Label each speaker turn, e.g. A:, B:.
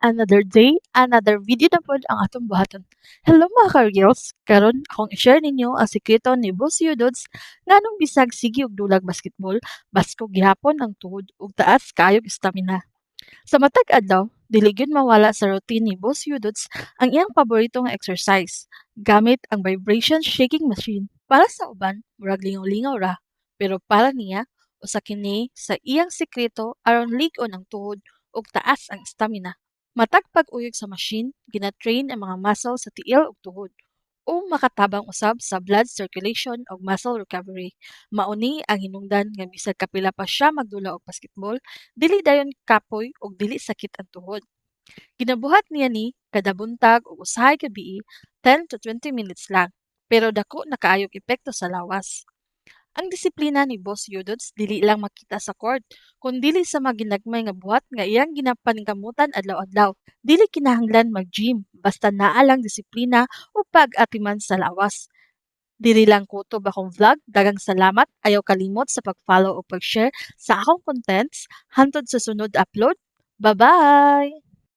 A: Another day, another video na pod ang atong buhaton. Hello mga ka-reels! Karon akong i-share ninyo ang sekreto ni Boss Yudods nganong bisag sige og dulag basketball basko gihapon ang tuhod ug taas kaayog stamina. Sa matag adlaw, dili gyud mawala sa routine ni Boss Yudods ang iyang paborito nga exercise gamit ang vibration shaking machine. Para sa uban, murag lingaw-lingaw ra, pero para niya usa kini sa iyang sekreto aron lig-on ang tuhod ug taas ang stamina. Matag pag-uyog sa machine, gina-train ang mga muscle sa tiil ug tuhod o makatabang usab sa blood circulation ug muscle recovery. Mauni ang hinungdan nga bisag kapila pa siya magdula og basketball, dili dayon kapoy ug dili sakit ang tuhod. Ginabuhat niya ni kada buntag ug usahay ka gabi 10 to 20 minutes lang, pero dako na kaayog epekto sa lawas. Ang disiplina ni Boss Yudots dili lang makita sa court, kundi sa maginagmay nga buhat nga iyang ginapaningkamutan adlaw-adlaw. Dili kinahanglan mag-gym, basta naa lang disiplina o pag-atiman sa lawas. Dili lang kutob akong vlog, dagang salamat, ayaw kalimot sa pag-follow o pag-share sa akong contents, hantod sa sunod upload. Bye-bye!